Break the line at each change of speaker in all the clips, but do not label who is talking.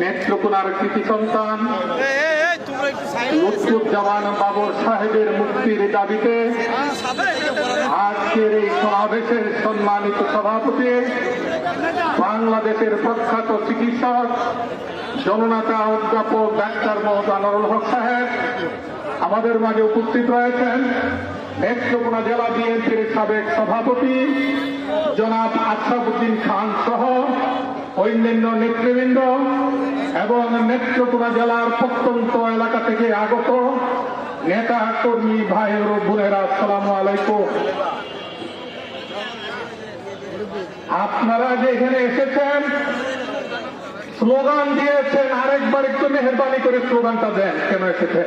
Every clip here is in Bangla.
নেত্রকোনার কৃতি সন্তান লুৎফুজ্জামান বাবর সাহেবের মুক্তির দাবিতে আজকের এই সমাবেশের সম্মানিত সভাপতি, বাংলাদেশের প্রখ্যাত চিকিৎসক, জননেতা অধ্যাপক ডাক্তার মোহাম্মদ আনোয়ারুল হক সাহেব, আমাদের মাঝে উপস্থিত রয়েছেন। নেত্রকোনা জেলা বিএনপির সাবেক সভাপতি জনাব আশরাফুদ্দিন খান সহ অন্যান্য নেতৃবৃন্দ এবং নেত্রকোনা জেলার প্রত্যন্ত এলাকা থেকে আগত নেতা কর্মী ভাই ও বোনেরা সালাম আলাইকুম। আপনারা যে এখানে এসেছেন, স্লোগান দিয়েছেন, আরেকবার একটু মেহরবানি করে স্লোগানটা দেন, কেন এসেছেন?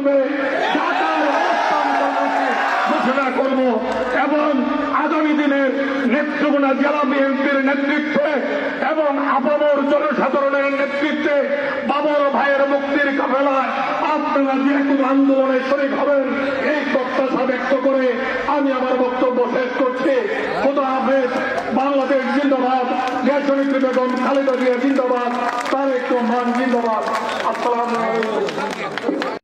অবস্থান ঘোষণা করব এবং আগামী দিনের নেত্রকোনা জেলা বিএনপির নেতৃত্বে এবং আপামর জনসাধারণের নেতৃত্বে বাবর ভাইয়ের মুক্তির কাফেলায় আপনারা যে কোনো আন্দোলনে শরীর হবেন, এই প্রত্যাশা ব্যক্ত করে আমি আমার বক্তব্য শেষ করছি। খোদা হাফেজ, বাংলাদেশ জিন্দাবাদ। গ্যাসনিত্রী বেগম খালেদা জিয়া জিন্দাবাদ, তারেক রহমান জিন্দাবাদ। আসসালামু